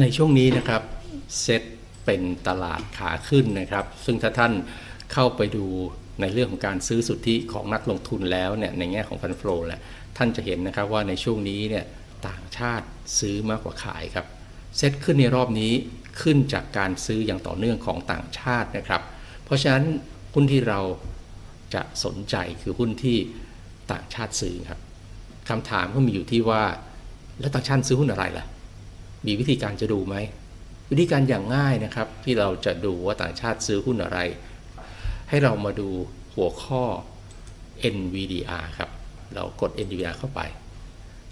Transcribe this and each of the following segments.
ในช่วงนี้นะครับเซตเป็นตลาดขาขึ้นนะครับ ซึ่งถ้าท่านเข้าไปดูในเรื่องของการซื้อสุทธิของนักลงทุนแล้วเนี่ยในแง่ของฟันฟลแหละท่านจะเห็นนะครับว่าในช่วงนี้เนี่ยต่างชาติซื้อมากกว่าขายครับเซตขึ้นในรอบนี้ขึ้นจากการซื้ออย่างต่อเนื่องของต่างชาตินะครับ เพราะฉะนั้นหุ้นที่เราจะสนใจคือหุ้นที่ต่างชาติซื้อครับคำถามก็มีอยู่ที่ว่าแล้วต่างชาติซื้อหุ้นอะไรล่ะ มีวิธีการจะดูไหม วิธีการอย่างง่ายนะครับ ที่เราจะดูว่าต่างชาติซื้อหุ้นอะไร ให้เรามาดูหัวข้อ NVDR ครับ เรากด NVDR เข้าไป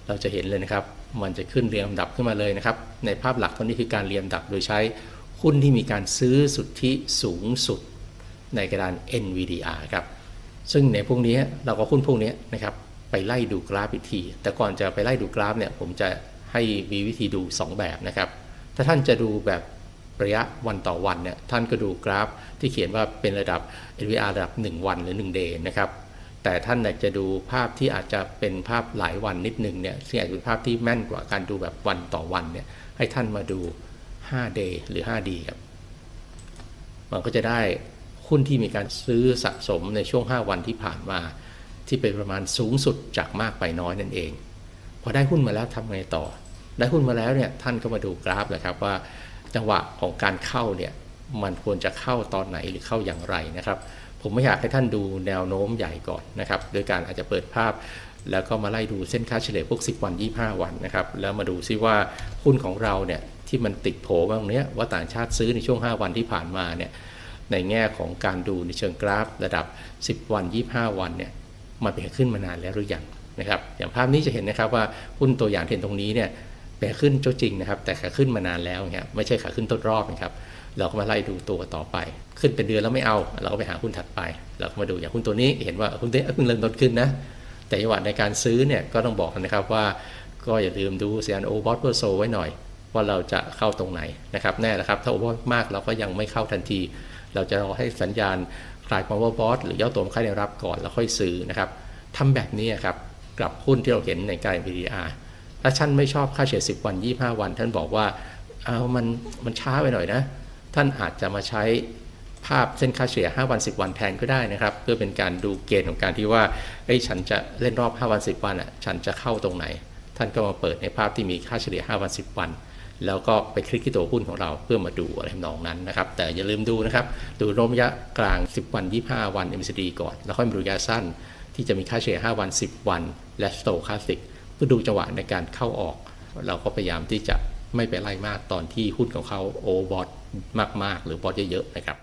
เราจะเห็นเลยนะครับ มันจะขึ้นเรียงลำดับขึ้นมาเลยนะครับ ในภาพหลักตอนนี้คือการเรียงลำดับโดยใช้หุ้นที่มีการซื้อสุทธิสูงสุดในกระดาน NVDR ครับ ซึ่งในพวกนี้เราก็หุ้นพวกนี้นะครับไปไล่ดูกราฟอีกที แต่ก่อนจะไปไล่ดูกราฟเนี่ยผมจะ ให้มีวิธีดู 2 แบบนะครับ ถ้าท่านจะดูแบบระยะวันต่อวันเนี่ยท่านก็ดูกราฟที่เขียนว่าเป็นระดับ NVR ระดับ 1 วันหรือ 1 day นะครับแต่ท่านอยากจะดูภาพที่อาจจะเป็นภาพหลายวันนิดนึงเนี่ยซึ่งอาจจะเป็นภาพที่แม่นกว่าการดูแบบวันต่อวันเนี่ยให้ท่านมาดู 5 day หรือ 5D ครับมันก็จะได้หุ้นที่มีการซื้อสะสมในช่วง 5 วันที่ผ่านมา ที่เป็นประมาณสูงสุดจากมากไปน้อยนั่นเอง พอได้หุ้นมาแล้วทำไงต่อ ได้หุ้นมาแล้วเนี่ยท่านก็มาดูกราฟเลยครับว่าจังหวะของการเข้าเนี่ยมันควรจะเข้าตอนไหนหรือเข้าอย่างไรนะครับ ผมไม่อยากให้ท่านดูแนวโน้มใหญ่ก่อนนะครับโดยการอาจจะเปิดภาพ แล้วก็มาไล่ดูเส้นค่าเฉลี่ยพวก 10 วัน 25 วันนะครับแล้วมาดูซิว่าหุ้นของเราเนี่ยที่มันติดโผมาตรงเนี้ยว่าต่างชาติซื้อในช่วง 5 วันที่ผ่านมาเนี่ยในแง่ของการดูในเชิงกราฟ ระดับ 10 วัน 25 วันเนี่ยมันเป็นขึ้นมานานแล้วหรือยัง นะครับอย่างภาพนี้จะเห็นนะครับว่าหุ้นตัวอย่างเห็นตรงนี้เนี่ยเป็นขึ้นจจริงนะครับ แต่ขาขึ้นมานานแล้วเนี่ยไม่ใช่ขาขึ้นต้นรอบนะครับเราก็มาไล่ดูตัวต่อไป ขึ้นเป็นเดือนแล้วไม่เอา เราก็ไปหาหุ้นถัดไป เราก็มาดูอย่างหุ้นตัวนี้เห็นว่าหุ้นตัวนี้เพิ่งเริ่มต้นขึ้นนะแต่จังหวะในการซื้อเนี่ยก็ต้องบอกนะครับว่าก็อย่าลืมดูเซียนโอบอสเปอร์โซไว้หน่อย ว่าเราจะเข้าตรงไหนนะครับแน่แล้วครับถ้าโอเวอร์มากเราก็ยังไม่เข้าทันที เราจะรอให้สัญญาณคลายความว่าบอสหรือย่อตัวค่าในรับก่อนแล้วค่อยซื้อนะครับทำแบบนี้ครับ กลับหุ้นที่เราเห็นในการ VDR ถ้าท่านไม่ชอบค่าเฉลี่ย10 วัน 25 วัน ท่านบอกว่าเอามันมันช้าไปหน่อยนะ ท่านอาจจะมาใช้ภาพเส้นค่าเฉลี่ย 5 วัน 10 วันแทนก็ได้นะครับ เพื่อเป็นการดูเกณฑ์ของการที่ว่าไอ้ฉันจะเล่นรอบ 5 วัน 10 วันอะฉันจะเข้าตรงไหน ท่านก็มาเปิดในภาพที่มีค่าเฉลี่ย 5 วัน 10 วัน แล้วก็ไปคลิกที่ตัวหุ้นของเราเพื่อมาดูอะไรทำนองนั้นนะครับ แต่อย่าลืมดูนะครับ ดูระยะกลาง 10 วัน 25 วัน MCD ก่อน แล้วค่อยมาดูระยะสั้น ที่จะมีค่าเฉลี่ย5วัน 10 วัน และสโตคาสติกเพื่อดูจังหวะในการเข้าออก เราก็พยายามที่จะไม่ไปไล่มากตอนที่หุ้นของเขาโอเวอร์บอทมากๆ หรือบอทเยอะๆนะครับ